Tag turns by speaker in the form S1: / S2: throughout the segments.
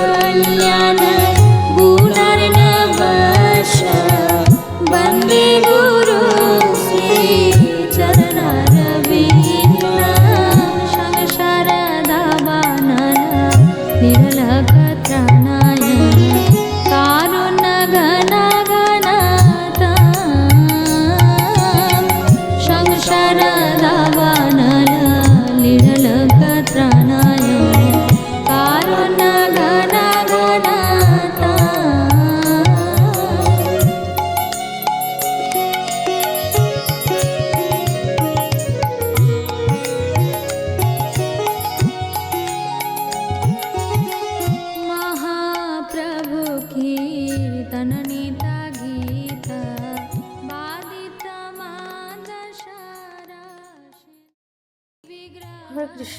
S1: प्राप्तशकल्याण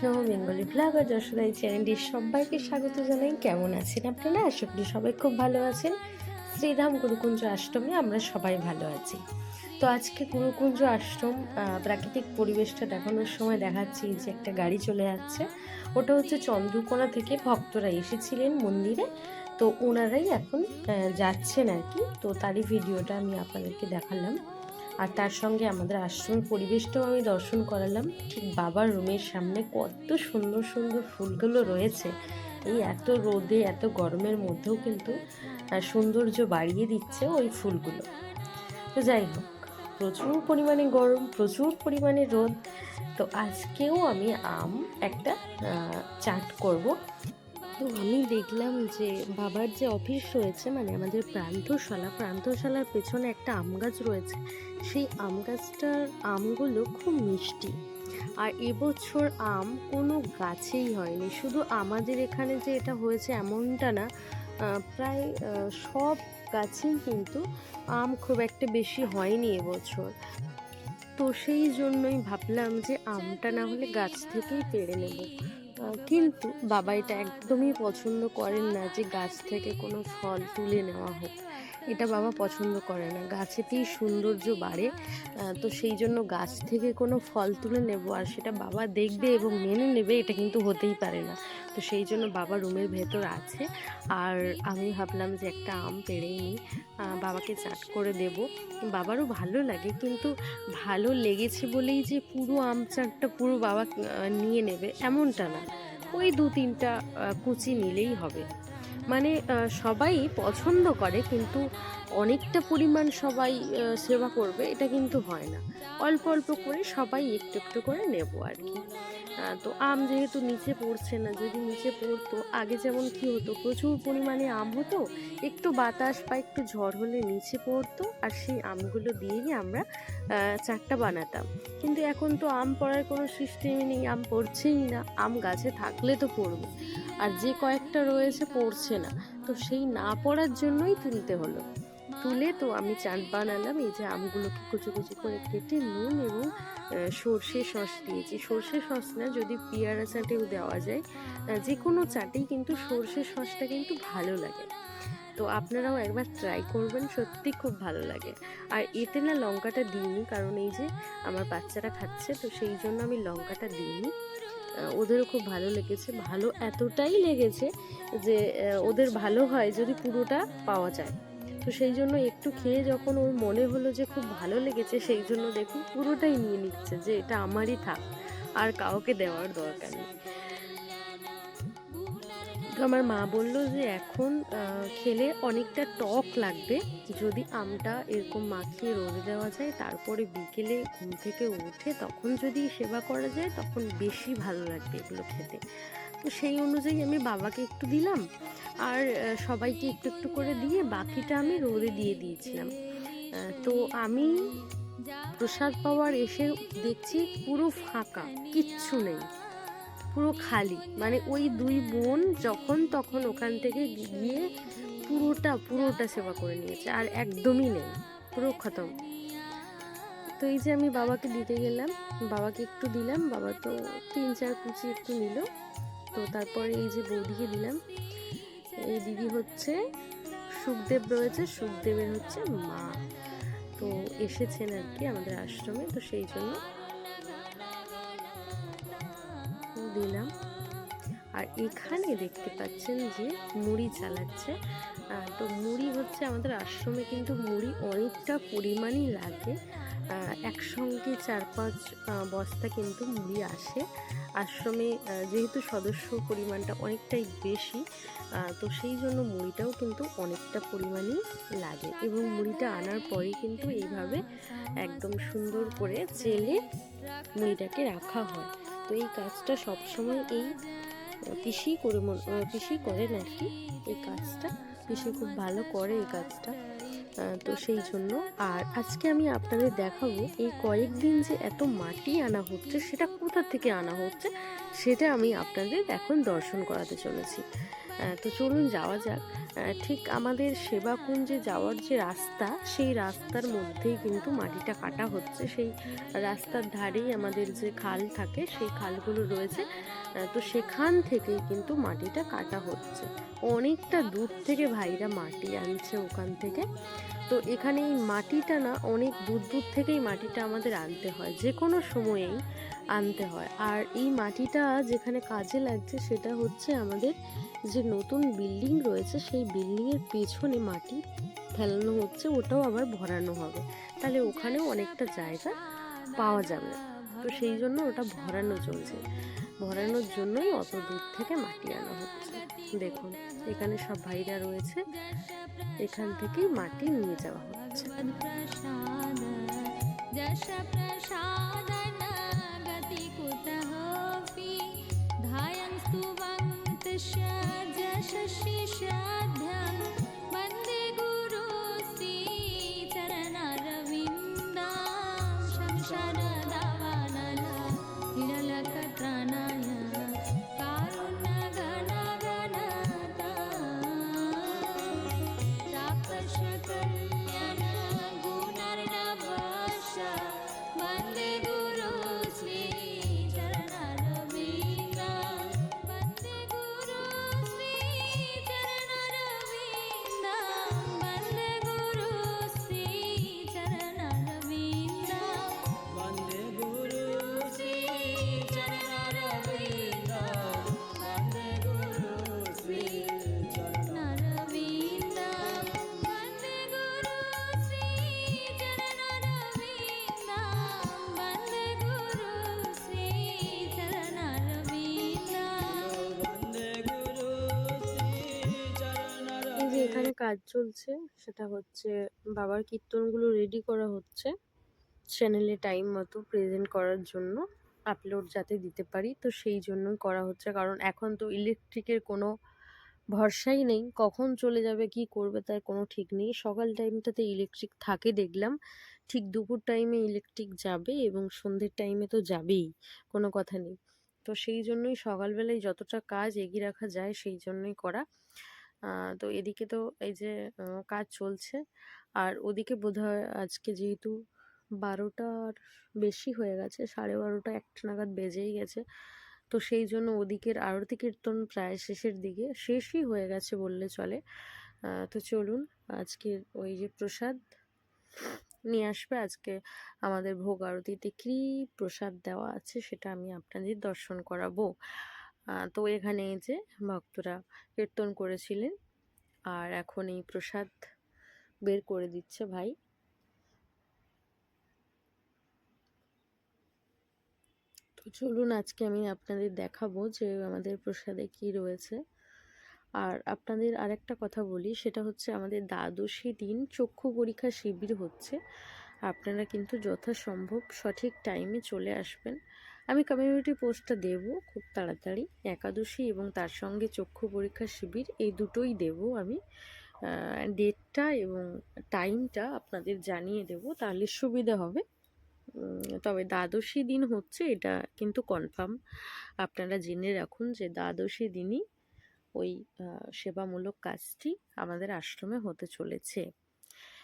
S2: Krishna, Bengali blogger Yashoda এই চ্যানেলটির সবাইকে স্বাগত জানাই। কেমন আছেন আপনারা? আশা করি সবাই খুব ভালো আছেন। শ্রীরাম গুরুকুঞ্জ আশ্রমে আমরা সবাই ভালো আছি। তো আজকে গুরুকুঞ্জ আশ্রম প্রাকৃতিক পরিবেশটা দেখানোর সময় দেখাচ্ছি যে একটা গাড়ি চলে যাচ্ছে। ওটা হচ্ছে চন্দ্রকোনা থেকে ভক্তরা এসেছিলেন মন্দিরে। তো ওনারাই এখন যাচ্ছেন আর কি। তো তারই ভিডিওটা আমি আপনাদেরকে দেখালাম। আর তার সঙ্গে আমাদের আশ্রমের পরিবেশটাও আমি দর্শন করালাম। ঠিক বাবার রুমের সামনে কত সুন্দর সুন্দর ফুলগুলো রয়েছে। এই এত রোদে, এত গরমের মধ্যেও কিন্তু সৌন্দর্য বাড়িয়ে দিচ্ছে ওই ফুলগুলো। তো যাই হোক, প্রচুর পরিমাণে গরম, প্রচুর পরিমাণে রোদ। তো আজকেও আমি আম একটা চাট করব। তো আমি দেখলাম যে বাবার যে অফিস রয়েছে মানে আমাদের প্রান্তশালা, প্রান্তশালার পেছনে একটা আম গাছ রয়েছে। সেই আম গাছটার আমগুলো খুব মিষ্টি। আর এবছর আম কোনো গাছেই হয়নি। শুধু আমাদের এখানে যে এটা হয়েছে এমনটা না প্রায় সব গাছেই কিন্তু আম খুব একটা বেশি হয়নি এবছর। তো সেই জন্যই ভাবলাম যে আমটা না হলে গাছ থেকেই পেড়ে নেব। কিন্তু বাবা এটা একদমই পছন্দ করেন না যে গাছ থেকে কোনো ফল তুলে নেওয়া হোক। এটা বাবা পছন্দ করে না। গাছেতেই সৌন্দর্য বাড়ে তো সেই জন্য গাছ থেকে কোনো ফল তুলে নেব আর সেটা বাবা দেখবে এবং মেনে নেবে, এটা কিন্তু হতেই পারে না। তো সেই জন্য বাবা রুমের ভেতর আছে। আর আমি ভাবলাম যে একটা আম পেড়েই নিই। বাবাকে চাট করে দেব। বাবারও ভালো লাগে, কিন্তু ভালো লেগেছে বলেই যে পুরো আম চাটটা পুরো বাবা নিয়ে নেবে এমনটা না। ওই দু তিনটা কুচি নিলেই হবে। মানে সবাই পছন্দ করে, কিন্তু অনেকটা পরিমাণ সবাই সেবা করবে, এটা কিন্তু হয় না। অল্প অল্প করে সবাই একটু একটু করে নেব আর কি। তো আম যেহেতু নিচে পড়ছে না, যদি নিচে পড়তো, আগে যেমন কি হতো, প্রচুর পরিমাণে আম হতো, একটু বাতাস বা একটু ঝড় হলে নিচে পড়তো, আর সেই আমগুলো দিয়েই আমরা চারটা বানাতাম। কিন্তু এখন তো আম পড়ার কোনো সিস্টেমই নেই, আম পড়ছেই না, আম গাছে থাকলে তো পড়বে। আর যে কয়েকটা রয়েছে পড়ছে না, তো সেই না পড়ার জন্যই তুলতে হলো। তুলে তো আমি চাট বানালাম। এই যে আমগুলোকে কুচি কুচি করে কেটে নুন এবং সর্ষে সস দিয়েছি। সর্ষে সস না, যদি পেয়ারা চাটেও দেওয়া যায় যে কোনো চাটেই কিন্তু সর্ষে সসটা কিন্তু ভালো লাগে। তো আপনারাও একবার ট্রাই করবেন, সত্যি খুব ভালো লাগে। আর এতে না লঙ্কাটা দিইনি, কারণ এই যে আমার বাচ্চারা খাচ্ছে, তো সেই জন্য আমি লঙ্কাটা দিইনি। ওদেরও খুব ভালো লেগেছে। ভালো এতটাই লেগেছে যে ওদের ভালো হয় যদি পুরোটা পাওয়া যায়। তো সেই জন্য একটু খেয়ে যখন ওর মনে হলো যে খুব ভালো লেগেছে, সেই জন্য দেখুন পুরোটাই নিয়ে নিচ্ছে যে এটা আমারই থাক, আর কাউকে দেওয়ার দরকার নেই। তো আমার মা বলল যে এখন খেলে অনেকটা টক লাগবে, যদি আমটা এরকম মাখিয়ে রোদে দেওয়া যায়, তারপরে বিকেলে ঘুম থেকে উঠে তখন যদি সেবা করা যায়, তখন বেশি ভালো লাগবে এগুলো খেতে। তো সেই অনুযায়ী আমি বাবাকে একটু দিলাম আর সবাইকে একটু একটু করে দিয়ে বাকিটা আমি রোদে দিয়ে দিয়েছিলাম। তো আমি প্রসাদ পাওয়ার এসে দেখছি পুরো ফাঁকা, কিচ্ছু নেই, পুরো খালি। মানে ওই দুই বোন যখন তখন ওখান থেকে গিয়ে পুরোটা পুরোটা সেবা করে নিয়েছে আর একদমই নেই, পুরো খতম। তো এই যে আমি বাবাকে দিতে গেলাম, বাবাকে একটু দিলাম, বাবা তো তিন চার কুচি একটু নিল। তো তারপরে এই যে বৌদিকে দিলাম। এই দিদি হচ্ছে সুখদেব রয়েছে, সুখদেবের হচ্ছে মা। তো এসেছেন আর কি আমাদের আশ্রমে, তো সেই জন্য দিলাম। আর এখানে দেখতে পাচ্ছেন যে মুড়ি চালাচ্ছে। তো মুড়ি হচ্ছে আমাদের আশ্রমে কিন্তু মুড়ি অনেকটা পরিমাণই লাগে। একসঙ্গে চার পাঁচ বস্তা কিন্তু মুড়ি আসে। আশ্রমে যেহেতু সদস্য পরিমাণটা অনেকটাই বেশি তো সেই জন্য মুড়িটাও কিন্তু অনেকটা পরিমাণেই লাগে এবং মুড়িটা আনার পরে কিন্তু এইভাবে একদম সুন্দর করে চেলে মুড়িটাকে রাখা হয়। তো এই কাজটা সবসময় এই পিসি করে পিসি করেন আর কি। এই কাজটা, পিসি খুব ভালো করে এই কাজটা। তো সেই জন্য। আর আজকে আমি আপনাদের দেখাবো এই কয়েকদিন যে এত মাটি আনা হচ্ছে, সেটা কোথা থেকে আনা হচ্ছে, সেটা আমি আপনাদের এখন দর্শন করাতে চলেছি। তো চলুন যাওয়া যাক। ঠিক আমাদের সেবাকুঞ্জে যাওয়ার যে রাস্তা, সেই রাস্তার মধ্যেই কিন্তু মাটিটা কাটা হচ্ছে। সেই রাস্তার ধারেই আমাদের যে খাল থাকে, সেই খালগুলো রয়েছে। তো সেখান থেকেই কিন্তু মাটিটা কাটা হচ্ছে। অনেকটা দূর থেকে ভাইরা মাটি আনছে ওখান থেকে। তো এখানে এই মাটিটা না, অনেক দূর দূর থেকেই মাটিটা আমাদের আনতে হয় যে কোনো সময়েই আনতে হয়। আর এই মাটিটা যেখানে কাজে লাগছে সেটা হচ্ছে আমাদের যে নতুন বিল্ডিং রয়েছে, সেই বিল্ডিংয়ের পেছনে মাটি ফেলানো হচ্ছে, ওটাও আবার ভরানো হবে। তাহলে ওখানেও অনেকটা জায়গা পাওয়া যাবে। তো সেই জন্য ওটা ভরানো চলছে। ভরানোর জন্যই অত দূর থেকে মাটি আনা হচ্ছে। দেখুন, এখানে সব ভাইরা রয়েছে। এখান থেকেই মাটি নিয়ে যাওয়া হচ্ছে। ধায়ং স্তু শ্রাদ্ধ কাজ চলছে। সেটা হচ্ছে বাবার কীর্তনগুলো রেডি করা হচ্ছে চ্যানেলে টাইম মতো প্রেজেন্ট করার জন্য আপলোড যাতে দিতে পারি। তো সেই জন্যই করা হচ্ছে। কারণ এখন তো ইলেকট্রিকের কোনো ভরসাই নেই। কখন চলে যাবে, কি করবে তার কোনো ঠিক নেই। সকাল টাইমটাতে ইলেকট্রিক থাকে দেখলাম। ঠিক দুপুর টাইমে ইলেকট্রিক যাবে এবং সন্ধ্যের টাইমে তো যাবেই, কোনো কথা নেই। তো সেই জন্যই সকালবেলায় যতটা কাজ এগিয়ে রাখা যায়, সেই জন্যই করা। তো এদিকে তো এই যে কাজ চলছে। আর ওদিকে বোধহয় আজকে যেহেতু বারোটার বেশি হয়ে গেছে, সাড়ে বারোটা একটা নাগাদ বেজেই গেছে। তো সেই জন্য ওদিকের আরতি কীর্তন প্রায় শেষের দিকে, শেষই হয়ে গেছে বললে চলে। তো চলুন, আজকের ওই যে প্রসাদ নিয়ে আসবে। আজকে আমাদের ভোগ আরতিতে কী প্রসাদ দেওয়া আছে সেটা আমি আপনাদের দর্শন করাবো। তো এখানে যে ভক্তরা কীর্তন করেছিলেন। আর এখন এই প্রসাদ বের করে দিচ্ছে ভাই। তো চলুন আজকে আমি আপনাদের দেখাবো যে আমাদের প্রসাদে কি রয়েছে। আর আপনাদের আরেকটা কথা বলি, সেটা হচ্ছে আমাদের দ্বাদশী দিন চক্ষু পরীক্ষা শিবির হচ্ছে। আপনারা কিন্তু যথাসম্ভব সঠিক টাইমে চলে আসবেন। আমি কমিউনিটি পোস্টটা দেব খুব তাড়াতাড়ি, একাদশী এবং তার সঙ্গে চক্ষু পরীক্ষা শিবির, এই দুটোই দেব আমি। ডেটটা এবং টাইমটা আপনাদের জানিয়ে দেব, তাহলে সুবিধা হবে। তবে দ্বাদশী দিন হচ্ছে এটা কিন্তু কনফার্ম আপনারা জেনে রাখুন যে দ্বাদশী দিনই ওই সেবামূলক কাজটি আমাদের আশ্রমে হতে চলেছে।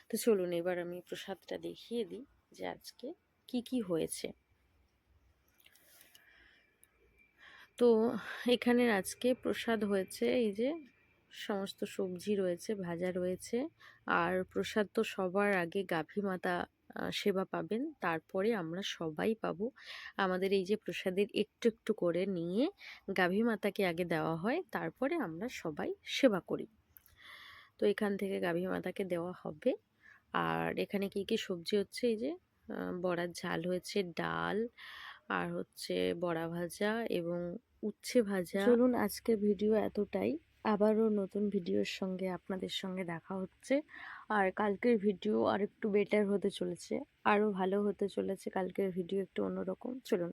S2: তো চলুন এবার আমি প্রসাদটা দেখিয়ে দিই যে আজকে কি কি হয়েছে। তো এখানে আজকে প্রসাদ হয়েছে, এই যে সমস্ত সবজি রয়েছে, ভাজা রয়েছে। আর প্রসাদ তো সবার আগে গাভী মাতা সেবা পাবেন। তারপরে আমরা সবাই পাবো। আমাদের এই যে প্রসাদের একটু একটু করে নিয়ে গাভী মাতাকে আগে দেওয়া হয়, তারপরে আমরা সবাই সেবা করি। তো এখান থেকে গাভী মাতাকে দেওয়া হবে। আর এখানে কি কি সবজি হচ্ছে? এই যে বড়ার ঝাল হয়েছে, ডাল, আর হচ্ছে বড়া ভাজা এবং উচ্ছে ভাজা। চলুন আজকে ভিডিও এতটাই। আবারও নতুন ভিডিওর সঙ্গে আপনাদের সঙ্গে দেখা হচ্ছে। আর কালকের ভিডিও আর একটু বেটার হতে চলেছে। আরও ভালো হতে চলেছে। কালকের ভিডিও একটু অন্যরকম। চলুন